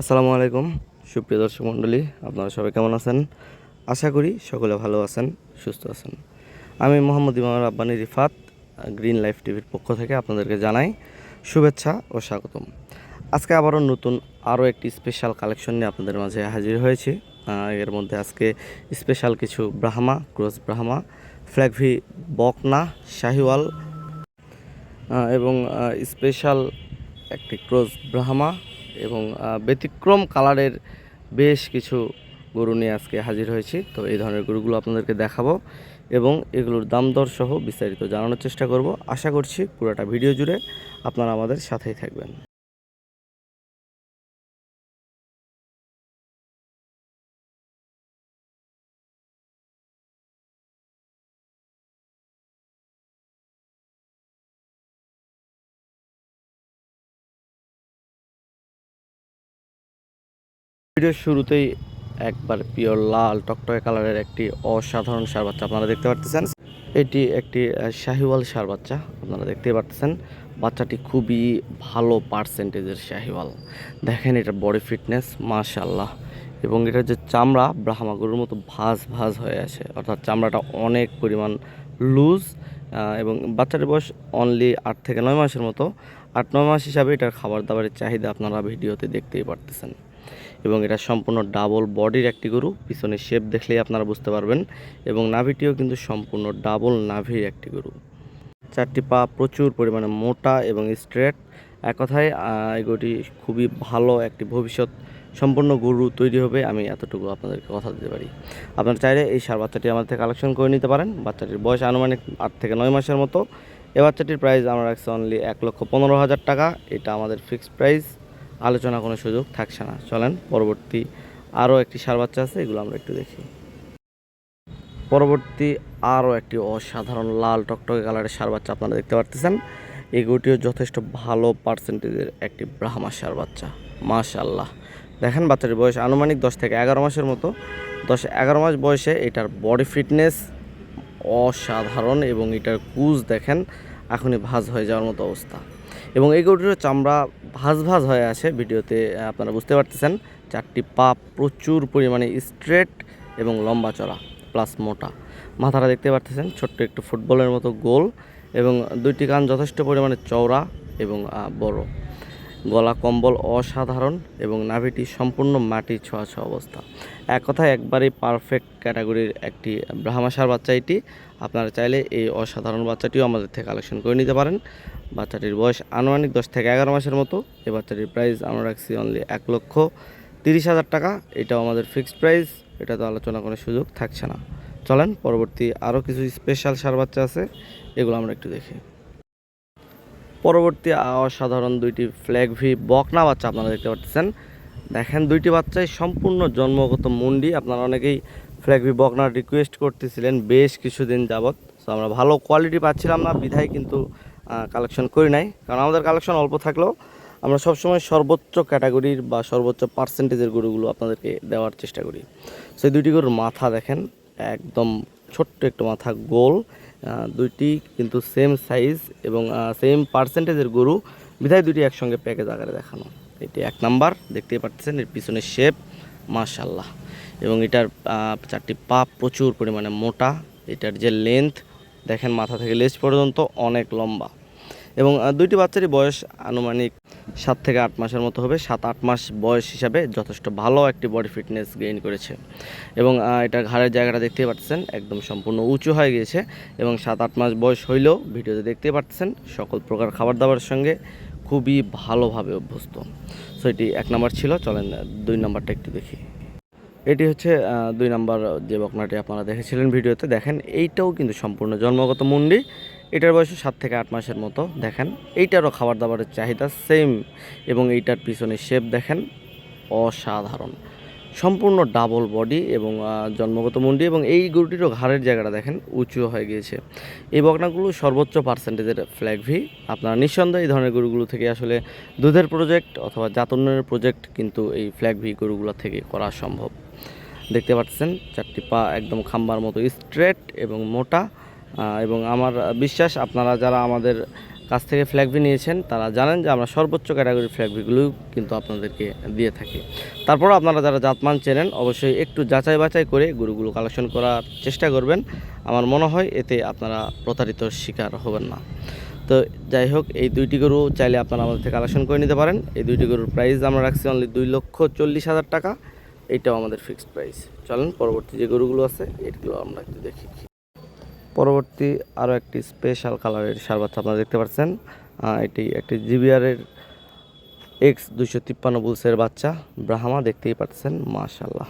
আসসালামু আলাইকুম, সুপ্রিয় দর্শক মণ্ডলী, আপনারা সবাই কেমন আছেন? আশা করি সকলে ভালো আছেন, সুস্থ আছেন। আমি মোহাম্মদ ইমাম রাব্বানি রিফাত, গ্রিন লাইফ টিভির পক্ষ থেকে আপনাদেরকে জানাই শুভেচ্ছা ও স্বাগতম। আজকে আবারও নতুন আরও একটি স্পেশাল কালেকশন নিয়ে আপনাদের মাঝে হাজির হয়েছি। এর মধ্যে আজকে স্পেশাল কিছু ব্রাহ্মা ক্রস ব্রাহ্মা, ফ্ল্যাগভি বকনা, শাহিওয়াল এবং স্পেশাল একটি ক্রস ব্রাহ্মা এবং ব্যতিক্রম কালারের বেশ কিছু গরু নিয়ে আজকে হাজির হয়েছি। তো এই ধরনের গরুগুলো আপনাদেরকে দেখাবো এবং এগুলোর দাম দর সহ বিস্তারিত জানানোর চেষ্টা করব। আশা করছি পুরোটা ভিডিও জুড়ে আপনারা আমাদের সাথেই থাকবেন। ভিডিওর শুরুতেই একবার পিওর লাল টকটকে কালারের একটি অসাধারণ সার বাচ্চা আপনারা দেখতে পারতেছেন। এটি একটি শাহিওয়াল সার বাচ্চা আপনারা দেখতে পারতেছেন। বাচ্চাটি খুবই ভালো পার্সেন্টেজের শাহিওয়াল। দেখেন এটা বডি ফিটনেস মাশাল্লাহ এবং এটার যে চামড়া, ব্রাহ্মা গরুর মতো ভাজ ভাজ হয়ে আছে। অর্থাৎ চামড়াটা অনেক পরিমাণ লুজ এবং বাচ্চাটির বয়স অনলি আট থেকে নয় মাসের মতো। আট, নয় মাস হিসাবে এটার খাবার দাবারের চাহিদা আপনারা ভিডিওতে দেখতেই পারতেছেন। এবং এটা সম্পূর্ণ ডাবল বডির একটি গরু। পিছনের শেপ দেখলেই আপনারা বুঝতে পারবেন। এবং নাভিটিও কিন্তু সম্পূর্ণ ডাবল নাভির একটি গরু। চারটি পা প্রচুর পরিমাণে মোটা এবং স্ট্রেট এক কথায় গরুটি খুবই ভালো একটি ভবিষ্যৎ সম্পূর্ণ গরু তৈরি হবে। আমি এতটুকু আপনাদেরকে কথা দিতে পারি। আপনারা চাইলে এই সার বাচ্চাটি আমাদের থেকে কালেকশন করে নিতে পারেন। বাচ্চাটির বয়স আনুমানিক আট থেকে নয় মাসের মতো। এ বাচ্চাটির প্রাইস আমরা রাখছি অনলি এক লক্ষ পনেরো হাজার টাকা। এটা আমাদের ফিক্সড প্রাইস আলোচনা কোনো সুযোগ থাকছে না। চলেন, পরবর্তী আরও একটি সার বাচ্চা আছে, এগুলো আমরা একটু দেখি। পরবর্তী আরও একটি অসাধারণ লাল টকটকে কালারের সার বাচ্চা আপনারা দেখতে পারতেছেন। এই গরুটিও যথেষ্ট ভালো পার্সেন্টেজের একটি ব্রাহ্মা সার বাচ্চা। মাশাল্লাহ দেখেন বাচ্চাটির বয়স আনুমানিক দশ থেকে এগারো মাসের মতো। দশ এগারো মাস বয়সে এটার বডি ফিটনেস অসাধারণ এবং এটার কুজ দেখেন, এখনই ভাজ হয়ে যাওয়ার মতো অবস্থা। এবং এই গরুটির চামড়া ভাজ ভাজ হয়ে আছে। ভিডিওতে আপনারা বুঝতে পারতেছেন। চারটি পা প্রচুর পরিমাণে স্ট্রেট এবং লম্বা চড়া প্লাস মোটা। মাথাটা দেখতে পারতেছেন, ছোট্ট একটু ফুটবলের মতো গোল এবং দুইটি কান যথেষ্ট পরিমাণে চওড়া এবং বড়। গলা কম্বল অসাধারণ এবং নাভিটি সম্পূর্ণ মাটির ছোঁয়া ছোঁয়া অবস্থা। এক কথায় একবারেই পারফেক্ট ক্যাটাগরির একটি ব্রাহ্মাসার বাচ্চা এটি। আপনারা চাইলে এই অসাধারণ বাচ্চাটিও আমাদের থেকে কালেকশন করে নিতে পারেন। বাচ্চাটির বয়স আনুমানিক দশ থেকে এগারো মাসের মতো। এই বাচ্চাটির প্রাইস আমরা রাখছি অনলি এক লক্ষ তিরিশ হাজার টাকা। এটাও আমাদের ফিক্সড প্রাইস এটা তো আলোচনা করার সুযোগ থাকছে না। চলেন, পরবর্তী আরও কিছু স্পেশাল সার বাচ্চা আছে, এগুলো আমরা একটু দেখি। পরবর্তী অসাধারণ দুইটি ফ্ল্যাগ ভি বকনা বাচ্চা আপনারা দেখতে পাচ্ছেন। দেখেন, দুইটি বাচ্চাই সম্পূর্ণ জন্মগত মুন্ডি। আপনারা অনেকেই ফ্ল্যাগ ভি বকনার রিকোয়েস্ট করতেছিলেন বেশ কিছুদিন যাবৎ। তো আমরা ভালো কোয়ালিটি পাচ্ছিলাম না, বিধায় কিন্তু কালেকশন করি নাই। কারণ আমাদের কালেকশন অল্প থাকলেও আমরা সবসময় সর্বোচ্চ ক্যাটাগরির বা সর্বোচ্চ পার্সেন্টেজের গরুগুলো আপনাদেরকে দেওয়ার চেষ্টা করি। সেই দুইটি গরুর মাথা দেখেন, একদম ছোট্ট একটু মাথা, গোল। দুইটি কিন্তু সেম সাইজ এবং সেম পার্সেন্টেজের গরু বিধায় দুটি একসঙ্গে প্যাকেজ আকারে দেখানো। এটি এক নাম্বার, দেখতেই পাচ্ছেন এর পিছনের শেপ মাশাল্লাহ এবং এটার চারটি পা প্রচুর পরিমাণে মোটা, এটার যে লেন্থ দেখেন মাথা থেকে লেজ পর্যন্ত অনেক লম্বা। এবং দুইটি বাচ্চারই বয়স আনুমানিক সাত থেকে আট মাসের মতো হবে। সাত, আট মাস বয়স হিসাবে যথেষ্ট ভালো একটি বডি ফিটনেস গেইন করেছে। এবং এটা ঘাড়ের জায়গাটা দেখতে পাচ্ছেন, একদম সম্পূর্ণ উঁচু হয়ে গিয়েছে। এবং সাত, আট মাস বয়স হইলেও ভিডিওতে দেখতে পাচ্ছেন, সকল প্রকার খাবার দাবারের সঙ্গে খুবই ভালোভাবে অভ্যস্ত। সো এটি এক নম্বর ছিল। চলেন দুই নম্বরটা একটু দেখি। এটি হচ্ছে দুই নাম্বার যে বকনাটি আপনারা দেখেছিলেন ভিডিওতে। দেখেন, এইটাও কিন্তু সম্পূর্ণ জন্মগত মুন্ডি। এটার বয়স সাত থেকে আট মাসের মতো, দেখেন। এইটারও খাবার দাবারের চাহিদা সেম এবং এইটার পিছনে শেপ দেখেন, অসাধারণ। সম্পূর্ণ ডাবল বডি এবং জন্মগত মুন্ডি এবং এই গরুটিরও ঘাড়ের জায়গাটা দেখেন উঁচু হয়ে গিয়েছে। এই বকনাগুলো সর্বোচ্চ পার্সেন্টেজের ফ্ল্যাগ ভি আপনারা নিঃসন্দেহে এই ধরনের গরুগুলো থেকে আসলে দুধের প্রজেক্ট অথবা জাত উন্নয়নের প্রজেক্ট কিন্তু এই ফ্ল্যাগ ভি গরুগুলো থেকে করা সম্ভব। দেখতে পাচ্ছেন, চারটি পা একদম খাম্বার মতো স্ট্রেট এবং মোটা। এবং আমার বিশ্বাস আপনারা যারা আমাদের কাছ থেকে ফ্ল্যাগভি নিয়েছেন, তারা জানেন যে আমরা সর্বোচ্চ ক্যাটাগরি ফ্ল্যাগভিগুলো কিন্তু আপনাদেরকে দিয়ে থাকি। তারপর আপনারা যারা জাতমান চেনেন, অবশ্যই একটু যাচাই বাছাই করে গরুগুলো কালেকশন করার চেষ্টা করবেন। আমার মনে হয় এতে আপনারা প্রতারিত শিকার হবেন না। তো যাই হোক, এই দুইটি গরু চাইলে আপনারা আমাদের থেকে কালেকশন করে নিতে পারেন। এই দুইটি গরুর প্রাইস আমরা রাখছি অনলি দুই লক্ষ চল্লিশ হাজার টাকা। এইটাও আমাদের ফিক্সড প্রাইস চলেন, পরবর্তী যে গরুগুলো আছে, এগুলো আমরা একটু দেখি। পরবর্তী আরও একটি স্পেশাল কালারের সার বাচ্চা আপনারা দেখতে পাচ্ছেন। এটি একটি জিবিআরের এক্স দুইশো তিপ্পান্ন বুলসের বাচ্চা, ব্রাহ্মা দেখতেই পাচ্ছেন মাশাল্লাহ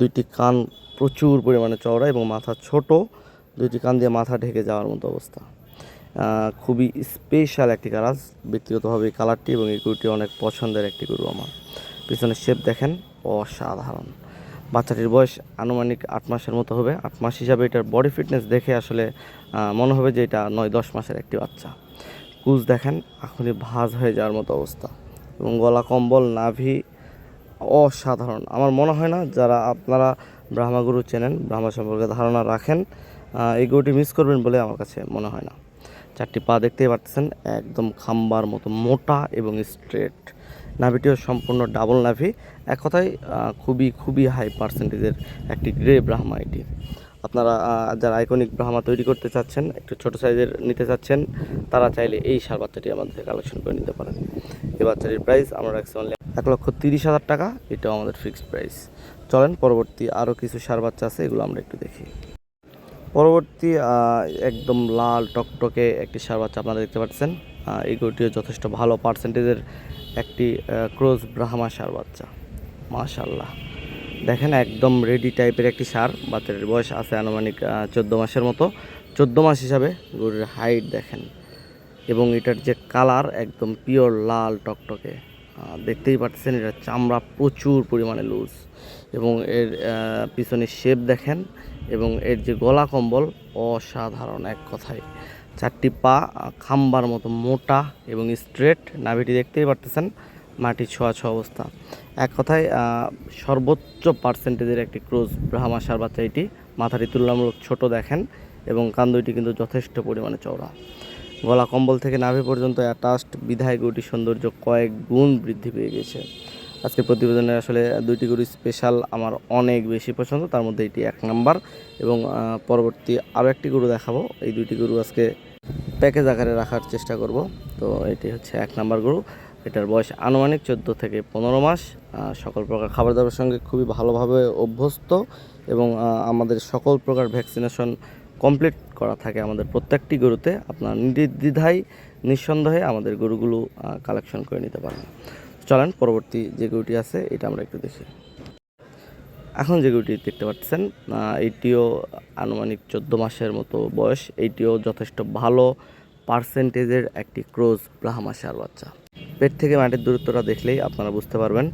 দুইটি কান প্রচুর পরিমাণে চওড়া এবং মাথা ছোট, দুইটি কান দিয়ে মাথা ঢেকে যাওয়ার মতো অবস্থা। খুবই স্পেশাল একটি কারাজ ব্যক্তিগতভাবে এই কালারটি এবং এই গরুটি অনেক পছন্দের একটি গরু আমার। পিছনের শেপ দেখেন, অসাধারণ। বাচ্চাটির বয়স আনুমানিক আট মাসের মতো হবে। আট মাস হিসাবে এটার বডি ফিটনেস দেখে আসলে মনে হবে যে এটা নয়, দশ মাসের একটি বাচ্চা। কুচ দেখেন এখনই ভাঁজ হয়ে যাওয়ার মতো অবস্থা। এবং গলা কম্বল, নাভি, অসাধারণ। আমার মনে হয় না যারা আপনারা ব্রাহ্মাগুরু চেনেন, ব্রাহ্মা সম্পর্কে ধারণা রাখেন এই গরুটি মিস করবেন বলে আমার কাছে মনে হয় না। চারটি পা দেখতেই পাচ্ছেন একদম খাম্বার মতো মোটা এবং স্ট্রেট নাভিটিও সম্পূর্ণ ডাবল নাভি। এক কথায় খুবই খুবই হাই পার্সেন্টেজের একটি গ্রে ব্রাহ্মা এটি। আপনারা যারা আইকনিক ব্রাহ্মা তৈরি করতে চাচ্ছেন, একটু ছোট সাইজের নিতে চাচ্ছেন, তারা চাইলে এই সার বাচ্চাটি আমাদের থেকে কালেকশন করে নিতে পারেন। এই বাচ্চাটির প্রাইস আমরা রাখছি অনলি এক লক্ষ তিরিশ হাজার টাকা, এটাও আমাদের ফিক্সড প্রাইস চলেন, পরবর্তী আরও কিছু সার বাচ্চা আছে, এগুলো আমরা একটু দেখি। পরবর্তী একদম লাল টকটকে একটি সার বাচ্চা আপনারা দেখতে পাচ্ছেন। গরুটিও যথেষ্ট ভালো পার্সেন্টেজের একটি ক্রোজ ব্রাহ্মা সার বাচ্চা। মাশাল্লাহ দেখেন, একদম রেডি টাইপের একটি সার। বাচ্চাটির বয়স আছে আনুমানিক চোদ্দ মাসের মতো। চোদ্দ মাস হিসাবে গরুর হাইট দেখেন। এবং এটার যে কালার একদম পিওর লাল টকটকে। দেখতেই পাচ্ছেন, এটার চামড়া প্রচুর পরিমাণে লুজ এবং এর পিছনে শেপ দেখেন। এবং এর যে গলা কম্বল, অসাধারণ এক কথায়। চারটি পা, খাম্বার মতো মোটা এবং স্ট্রেট নাভিটি দেখতেই পারতেছেন মাটি ছোঁয়া ছোঁয়া অবস্থা। এক কথায় সর্বোচ্চ পার্সেন্টেজের একটি ক্রোজ ব্রাহ্মা সার বাচ্চা এটি মাথাটি তুলনামূলক ছোট দেখেন এবং কান দুইটি কিন্তু যথেষ্ট পরিমাণে চওড়া। গলা কম্বল থেকে নাভি পর্যন্ত অ্যাটাচড বিধায় গরুটির সৌন্দর্য কয়েক গুণ বৃদ্ধি পেয়ে গেছে। আজকে প্রতিবেদনে আসলে দুইটি গরু স্পেশাল আমার অনেক বেশি পছন্দ, তার মধ্যে এটি এক নাম্বার এবং পরবর্তী আরও একটি গরু দেখাবো। এই দুইটি গরু আজকে প্যাকেজ আকারে রাখার চেষ্টা করব। তো এটি হচ্ছে এক নাম্বার গরু। এটার বয়স আনুমানিক চোদ্দ থেকে পনেরো মাস। সকল প্রকার খাবার দাবার সঙ্গে খুবই ভালোভাবে অভ্যস্ত এবং আমাদের সকল প্রকার ভ্যাকসিনেশন কমপ্লিট করা থাকে আমাদের প্রত্যেকটি গরুতে। আপনার নির্দ্বিধায়, নিঃসন্দেহে আমাদের গরুগুলো কালেকশন করে নিতে পারেন চলেন, পরবর্তী যে গরুটি আছে, এটা আমরা একটু দেখি। এখন যে গরুটি দেখতে পাচ্ছেন আহ, এইটিও আনুমানিক চোদ্দ মাসের মতো বয়স। এইটিও যথেষ্ট ভালো পার্সেন্টেজের একটি ক্রোজ ব্রাহ্মা সার বাচ্চা। পেট থেকে মাটির দূরত্বটা দেখলেই আপনারা বুঝতে পারবেন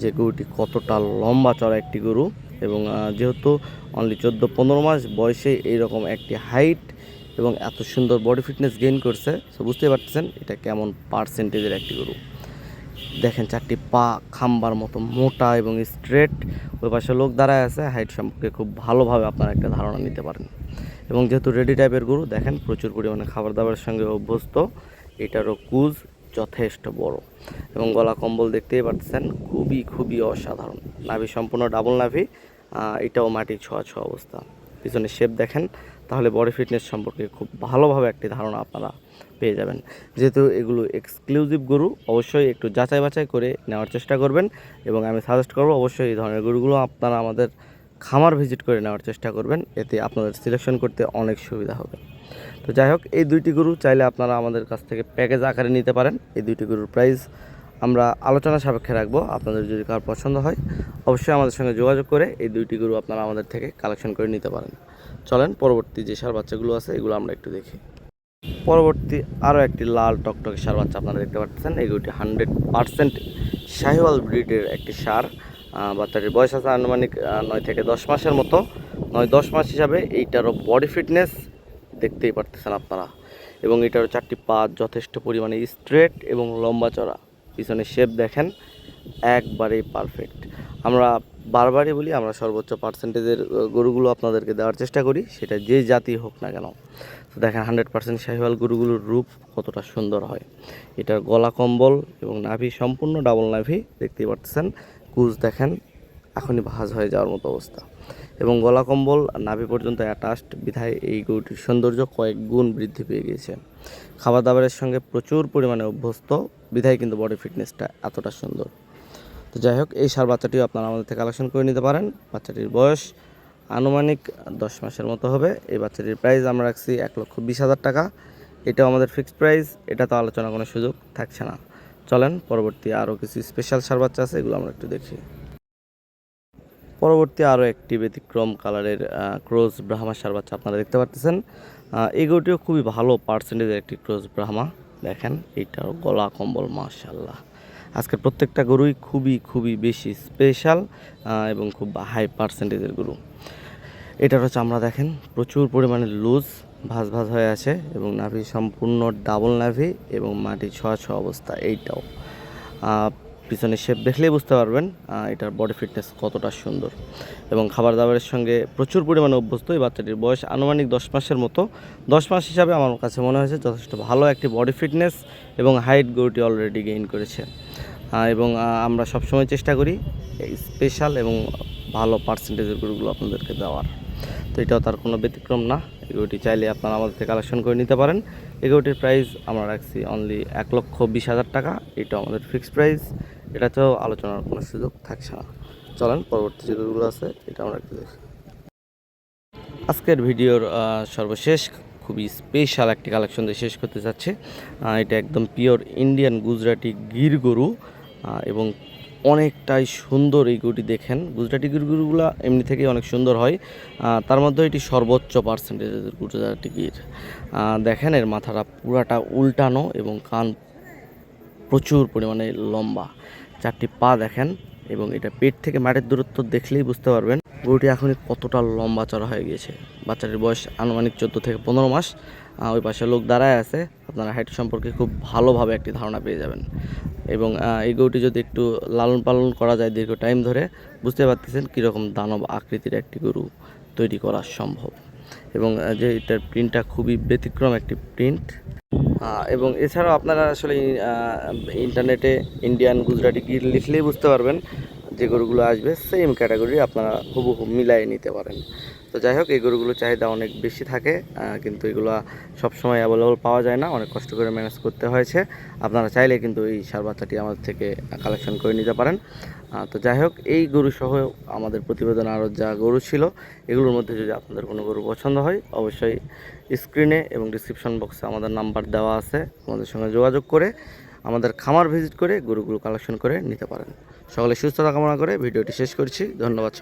যে গরুটি কতটা লম্বা চড়া একটি গরু এবং যেহেতু অনলি চোদ্দ পনেরো মাস বয়সে এইরকম একটি হাইট এবং এত সুন্দর বডি ফিটনেস গেইন করছে সো বুঝতে পারতেছেন এটা কেমন পার্সেন্টেজের একটি গরু। দেখেন চারটি পা খাম্বার মতো মোটা এবং স্ট্রেট ওই পাশে লোক দাঁড়ায় আছে হাইট সম্পর্কে খুব ভালোভাবে আপনারা একটা ধারণা নিতে পারেন। এবং যেহেতু রেডি টাইপের গরু, দেখেন প্রচুর পরিমাণে খাবার দাবারের সঙ্গে অভ্যস্ত। এটারও কুজ যথেষ্ট বড়। এবং গলা কম্বল দেখতেই পাচ্ছেন, খুবই খুবই অসাধারণ। নাভি সম্পূর্ণ ডাবল নাভি এটাও মাটি ছোঁয়া ছোঁয়া অবস্থা। পিছনে শেপ দেখেন, তাহলে বডি ফিটনেস সম্পর্কে খুব ভালোভাবে একটি ধারণা আপনারা পেয়ে যাবেন। যেহেতু এগুলো এক্সক্লুসিভ গরু, অবশ্যই একটু যাচাই বাছাই করে নেওয়ার চেষ্টা করবেন এবং আমি সাজেস্ট করব অবশ্যই এই ধরনের গরুগুলো আপনারা আমাদের খামার ভিজিট করে নেওয়ার চেষ্টা করবেন। এতে আপনাদের সিলেকশন করতে অনেক সুবিধা হবে। তো যাই হোক, এই দুইটি গরু চাইলে আপনারা আমাদের কাছ থেকে প্যাকেজ আকারে নিতে পারেন। এই দুইটি গরুর প্রাইস আমরা আলোচনা সাপেক্ষে রাখব। আপনাদের যদি কার পছন্দ হয়, অবশ্যই আমাদের সঙ্গে যোগাযোগ করে এই দুইটি গরু আপনারা আমাদের থেকে কালেকশন করে নিতে পারেন। চলেন, পরবর্তী যে সার বাচ্চাগুলো আছে, এগুলো আমরা একটু দেখি। পরবর্তী আরও একটি লাল টকটকে সার বাচ্চা আপনারা দেখতে পাচ্ছেন। গরুটি হান্ড্রেড পার্সেন্ট শাহিওয়াল ব্রিডের একটি সার বাচ্চাটির বয়স আছে আনুমানিক নয় থেকে দশ মাসের মতো। নয় দশ মাস হিসাবে এইটারও বডি ফিটনেস দেখতেই পারতেছেন আপনারা। এবং এটারও চারটি পা যথেষ্ট পরিমাণে স্ট্রেট এবং লম্বা চড়া পিছনে শেপ দেখেন। একবারেই পারফেক্ট আমরা বারবারই বলি, আমরা সর্বোচ্চ পার্সেন্টেজের গরুগুলো আপনাদেরকে দেওয়ার চেষ্টা করি, সেটা যে জাতি হোক না কেন। তো দেখেন হান্ড্রেড পার্সেন্ট শাহিওয়াল গরুগুলোর রূপ কতটা সুন্দর হয়। এটার গলা কম্বল এবং নাভি, সম্পূর্ণ ডাবল নাভি, দেখতেই পাচ্ছেন কুচ দেখেন, এখনই ভাঁজ হয়ে যাওয়ার মতো অবস্থা। এবং গলা কম্বল নাভি পর্যন্ত অ্যাটাচড বিধায় এই গরুটির সৌন্দর্য কয়েক গুণ বৃদ্ধি পেয়ে গিয়েছে। খাবার দাবারের সঙ্গে প্রচুর পরিমাণে অভ্যস্ত, বিধায় কিন্তু বডি ফিটনেসটা এতটা সুন্দর। তো যাই হোক, এই সার বাচ্চাটিও আপনারা আমাদের থেকে কালেকশন করে নিতে পারেন। বাচ্চাটির বয়স আনুমানিক দশ মাসের মতো হবে। এই বাচ্চাটির প্রাইস আমরা রাখছি এক লক্ষ বিশ হাজার টাকা। এটাও আমাদের ফিক্সড প্রাইস এটা তো আলোচনা কোনো সুযোগ থাকছে না। চলেন, পরবর্তী আরও কিছু স্পেশাল সার বাচ্চা আছে, এগুলো আমরা একটু দেখি। পরবর্তী আরও একটি ব্যতিক্রম কালারের ক্রোজ ব্রাহ্মা সার বাচ্চা আপনারা দেখতে পাচ্ছেন এই খুবই ভালো পার্সেন্টেজের একটি ক্রোজ ব্রাহ্মা। দেখেন এইটার গলা কম্বল মাশাল্লাহ আজকের প্রত্যেকটা গরুই খুবই খুবই বেশি স্পেশাল এবং খুব হাই পার্সেন্টেজের গরু। এটারও চামড়া দেখেন, প্রচুর পরিমাণে লুজ ভাজ ভাজ হয়ে আছে এবং নাভি সম্পূর্ণ ডাবল নাভি এবং মাটি ছোঁয়া ছোঁয়া অবস্থা এইটাও। পিছনে শেপ দেখলেই বুঝতে পারবেন এটার বডি ফিটনেস কতটা সুন্দর। এবং খাবার দাবারের সঙ্গে প্রচুর পরিমাণে অভ্যস্ত, এই বাচ্চাটির বয়স আনুমানিক দশ মাসের মতো। দশ মাস হিসাবে আমার কাছে মনে হয়েছে যথেষ্ট ভালো একটি বডি ফিটনেস এবং হাইট গরুটি অলরেডি গেইন করেছে। এবং আহ, আমরা সবসময় চেষ্টা করি স্পেশাল এবং ভালো পার্সেন্টেজের গরুগুলো আপনাদেরকে দেওয়ার। তো এটাও তার কোনো ব্যতিক্রম না। এগুলোটি চাইলে আপনারা আমাদের থেকে কালেকশন করে নিতে পারেন। এগুলোটির প্রাইস আমরা রাখছি অনলি এক লক্ষ বিশ হাজার টাকা। এটা আমাদের ফিক্সড প্রাইস এটাতেও আলোচনার কোনো সুযোগ থাকছে না। চলেন পরবর্তী যে গরুগুলো আছে এটা আমরা একটু দেখি। আজকের ভিডিওর সর্বশেষ খুবই স্পেশাল একটি কালেকশন দিয়ে শেষ করতে আহ, এটা একদম পিওর ইন্ডিয়ান গুজরাটি গির গরু। এবং অনেকটাই সুন্দর এই গরুটি দেখেন। গুজরাটি গির গরুগুলো এমনি থেকেই অনেক সুন্দর হয়। তার মধ্যে এটি সর্বোচ্চ পার্সেন্টেজের গুজরাটি গির দেখেন এর মাথাটা পুরাটা উল্টানো এবং কান প্রচুর পরিমাণে লম্বা। চারটি পা দেখেন এবং এটা পেট থেকে মাটির দূরত্ব দেখলেই বুঝতে পারবেন। গরুটি এখনই কতটা লম্বা চড়া হয়ে গিয়েছে। বাচ্চাটির বয়স আনুমানিক চোদ্দ থেকে পনেরো মাস। ওই পাশে লোক দাঁড়ায় আছে। আপনারা হাইট সম্পর্কে খুব ভালোভাবে একটি ধারণা পেয়ে যাবেন। এবং এই গরুটি যদি একটু লালন পালন করা যায় দীর্ঘ টাইম ধরে, বুঝতে পারতেছেন কীরকম দানব আকৃতির একটি গরু তৈরি করা সম্ভব। এবং যে এটার প্রিন্টটা খুবই ব্যতিক্রম একটি প্রিন্ট এবং এছাড়াও আপনারা আসলে ইন্টারনেটে ইন্ডিয়ান গুজরাটি গির লিখলেই বুঝতে পারবেন। যে গরুগুলো আসবে সেম ক্যাটাগরি আপনারা হুবহু মিলাই নিতে পারেন। তো যাই হোক, এই গরুগুলোর চাহিদা অনেক বেশি থাকে কিন্তু এগুলো সবসময় অ্যাভেলেবল পাওয়া যায় না, অনেক কষ্ট করে ম্যানেজ করতে হয়েছে। আপনারা চাইলে কিন্তু এই সার বাচ্চাটি আমাদের থেকে কালেকশন করে নিতে পারেন। তো যাই হোক, এই গরু সহ আমাদের প্রতিবেদন আরও যা গরু ছিল, এগুলোর মধ্যে যদি আপনাদের কোনো গরু পছন্দ হয়, অবশ্যই স্ক্রিনে এবং ডিসক্রিপশন বক্সে আমাদের নাম্বার দেওয়া আছে। আমাদের সঙ্গে যোগাযোগ করে, আমাদের খামার ভিজিট করে গরুগুলো কালেকশন করে নিতে পারেন। সকলে সুস্থতা কামনা করে ভিডিওটি শেষ করছি। ধন্যবাদ